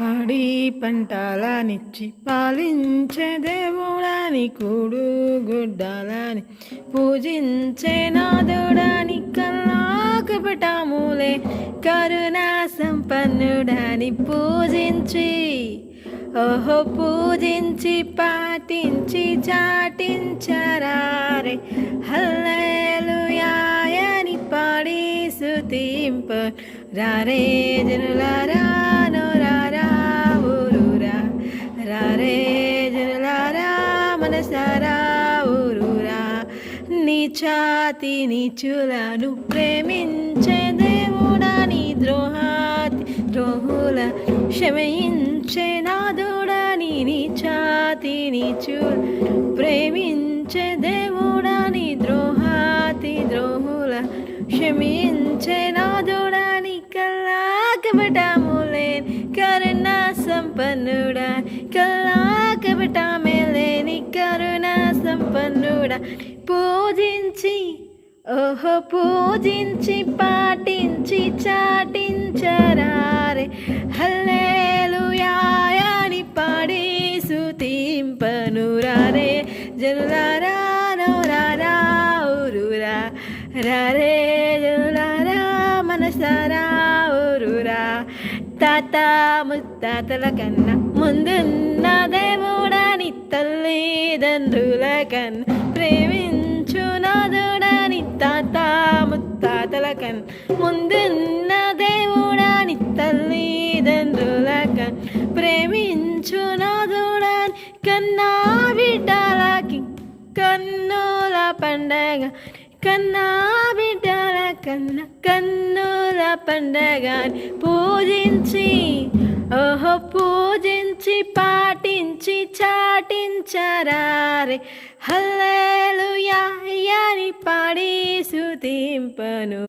పాడి పంటలనిచ్చి పాలించే దేవుడాని కూడు గుడ్డాలని పూజించే నాదుడాని కల్లాకు పెట్టాములే కరుణా సంపన్నుడాని పూజించి ఓహో పూజించి పాటించి చాటించరారే. హల్లెలూయాయని పాడి సుతింప రారే జనులారా. నిన్ని ఛాతి నిచులను ప్రేమించే దేవుడా నీ ద్రోహాతి ద్రోహుల క్షమించే నాదుడా నీ నీ ఛాతి నీచు ప్రేమించే దేవుడా నీ ద్రోహాతి ద్రోహుల క్షమించే నాదుడా నీ కల్లాకబటాములే కరుణా సంపన్నుడా కల్లాకబటామేలేని కూడా పూజించి ఓహో పూజించి పాటించి చాటించరారే. హల్లేలుయాయని పాడి సుతింపనురారే జనులారా నోరారా ఊరురా. రారే జనులారా మనసారా ఊరురా. తాత ముత్తాతల కన్నా ముందున్న దేవుడాని తల్లిదండ్రుల కన్నా తల్లిదండ్రుల కన్నా ప్రేమించు నాదుడాని కన్నా బిడ్డలకి కన్నుల పండగ కన్నా బిడ్డల కన్న కన్నుల పండగని పూజించి ఓహో పూజించి పాటించి చాటించరారే హల్లెలూయా అని పాడి సుతింపను